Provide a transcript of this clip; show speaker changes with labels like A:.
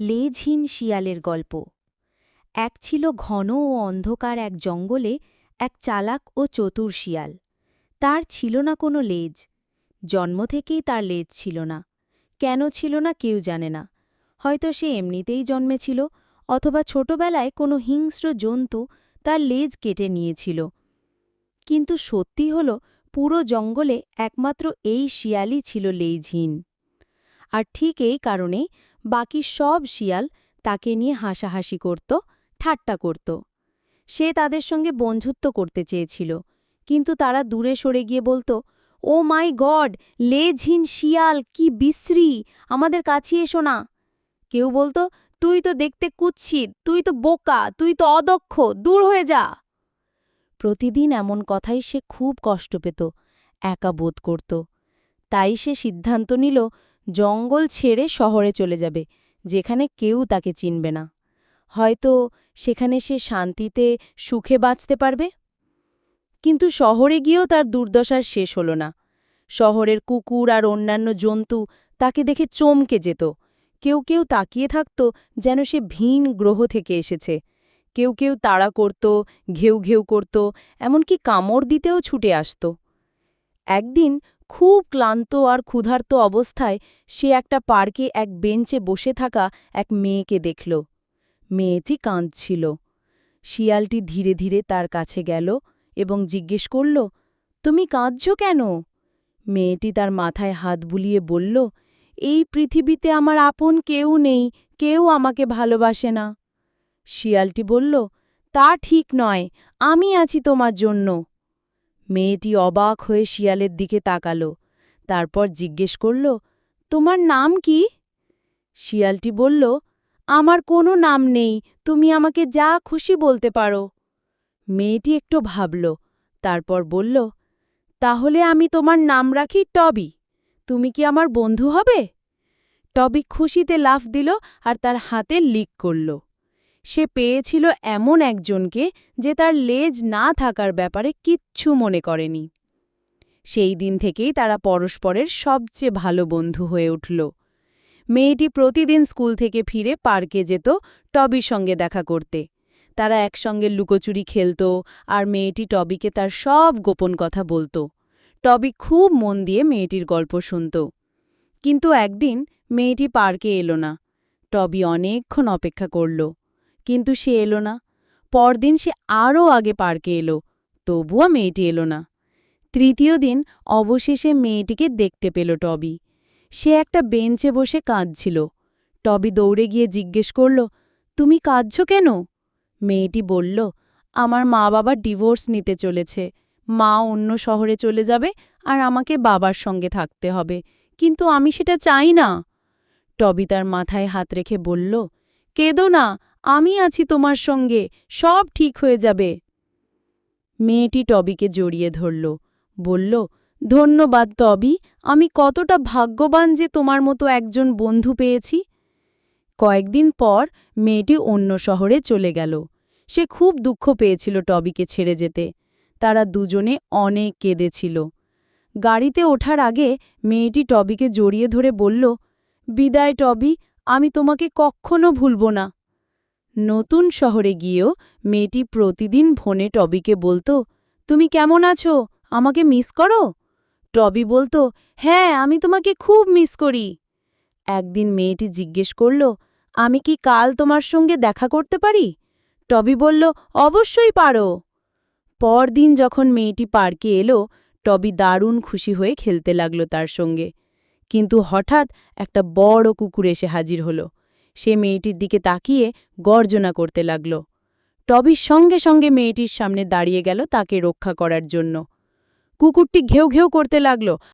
A: লেজহীন শিয়ালের গল্প। এক ছিল ঘন ও অন্ধকার এক জঙ্গলে এক চালাক ও চতুর শিয়াল। তার ছিল না কোনো লেজ। জন্ম থেকেই তার লেজ ছিল না। কেন ছিল না কেউ জানে না। হয়তো সে এমনিতেই জন্মেছিল, অথবা ছোটবেলায় কোনো হিংস্র জন্তু তার লেজ কেটে নিয়েছিল। কিন্তু সত্যি হল, পুরো জঙ্গলে একমাত্র এই শিয়ালই ছিল লেজহীন আর ঠিক এই কারণেই বাকি সব শিয়াল তাকে নিয়ে হাসাহাসি করত, ঠাট্টা করত। সে তাদের সঙ্গে বন্ধুত্ব করতে চেয়েছিল, কিন্তু তারা দূরে সরে গিয়ে বলতো, ও মাই গড, লেঝিন শিয়াল, কি বিশ্রী! আমাদের কাছে এসো না! কেউ বলতো, তুই তো দেখতে কুৎসিত, তুই তো বোকা, তুই তো অদক্ষ, দূর হয়ে যা! প্রতিদিন এমন কথাই সে খুব কষ্ট পেত, একা বোধ করত। তাই সে সিদ্ধান্ত নিল জঙ্গল ছেড়ে শহরে চলে যাবে, যেখানে কেউ তাকে চিনবে না। হয়তো সেখানে সে শান্তিতে সুখে বাঁচতে পারবে? কিন্তু শহরে গিয়েও তার দুর্দশার শেষ হল না। শহরের কুকুর আর অন্যান্য জন্তু তাকে দেখে চমকে যেত। কেউ কেউ তাকিয়ে থাকত যেন সে ভিন গ্রহ থেকে এসেছে। কেউ কেউ তাড়া করত, ঘেউ ঘেউ করত, এমনকি কামড় দিতেও ছুটে আসত। একদিন খুব ক্লান্ত আর ক্ষুধার্ত অবস্থায় সে একটা পার্কে এক বেঞ্চে বসে থাকা এক মেয়েকে দেখল। মেয়েটি কাঁদছিল। শিয়ালটি ধীরে ধীরে তার কাছে গেল এবং জিজ্ঞেস করল, তুমি কাঁদছ কেন? মেয়েটি তার মাথায় হাত বুলিয়ে বলল, এই পৃথিবীতে আমার আপন কেউ নেই, কেউ আমাকে ভালোবাসে না। শিয়ালটি বলল, তা ঠিক নয়, আমি আছি তোমার জন্য। মেয়েটি অবাক হয়ে শিয়ালের দিকে তাকাল, তারপর জিজ্ঞেস করল, তোমার নাম কি? শিয়ালটি বলল, আমার কোনো নাম নেই, তুমি আমাকে যা খুশি বলতে পারো। মেয়েটি একটু ভাবল, তারপর বলল, তাহলে আমি তোমার নাম রাখি টবি, তুমি কি আমার বন্ধু হবে? টবি খুশিতে লাফ দিল আর তার হাতে লিক করল। সে পেয়েছিল এমন একজনকে যে তার লেজ না থাকার ব্যাপারে কিচ্ছু মনে করেনি। সেই দিন থেকেই তারা পরস্পরের সবচেয়ে ভালো বন্ধু হয়ে উঠল। মেয়েটি প্রতিদিন স্কুল থেকে ফিরে পার্কে যেত টবির সঙ্গে দেখা করতে। তারা একসঙ্গে লুকোচুরি খেলত আর মেয়েটি টবিকে তার সব গোপন কথা বলত। টবি খুব মন দিয়ে মেয়েটির গল্প শুনত। কিন্তু একদিন মেয়েটি পার্কে এলো না। টবি অনেকক্ষণ অপেক্ষা করল। কিন্তু সে এলো না। পরদিন সে আরও আগে পার্কে এলো, তবুও মেয়েটি এলো না। তৃতীয় দিন অবশেষে মেয়েটিকে দেখতে পেল টবি। সে একটা বেঞ্চে বসে কাঁদছিল। টবি দৌড়ে গিয়ে জিজ্ঞেস করল, তুমি কাঁদছ কেন? মেয়েটি বলল, আমার মা বাবা ডিভোর্স নিতে চলেছে। মা অন্য শহরে চলে যাবে আর আমাকে বাবার সঙ্গে থাকতে হবে, কিন্তু আমি সেটা চাই না। টবি তার মাথায় হাত রেখে বলল, কেঁদো না আমি আছি তোমার সঙ্গে, সব ঠিক হয়ে যাবে। মেয়েটি টবিকে জড়িয়ে ধরল, বলল, ধন্যবাদ টবি, আমি কতটা ভাগ্যবান যে তোমার মতো একজন বন্ধু পেয়েছি। কয়েকদিন পর মেয়েটি অন্য শহরে চলে গেল। সে খুব দুঃখ পেয়েছিল টবিকে ছেড়ে যেতে। তারা দুজনে অনেক কেঁদেছিল। গাড়িতে ওঠার আগে মেয়েটি টবিকে জড়িয়ে ধরে বলল, বিদায় টবি, আমি তোমাকে কখনো ভুলব না। নতুন শহরে গিয়েও মেয়েটি প্রতিদিন ফোনে টবিকে বলতো, তুমি কেমন আছো? আমাকে মিস করো? টবি বলতো হ্যাঁ আমি তোমাকে খুব মিস করি। একদিন মেয়েটি জিজ্ঞেস করল, আমি কি কাল তোমার সঙ্গে দেখা করতে পারি? টবি বলল, অবশ্যই পারো। পরদিন যখন মেয়েটি পার্কে এলো, টবি দারুণ খুশি হয়ে খেলতে লাগল তার সঙ্গে। কিন্তু হঠাৎ একটা বড় কুকুর এসে হাজির হল। সে মেয়েটির দিকে তাকিয়ে গর্জনা করতে লাগল। টবির সঙ্গে সঙ্গে মেয়েটির সামনে দাঁড়িয়ে গেল তাকে রক্ষা করার জন্য। কুকুরটি ঘেউ ঘেউ করতে লাগল।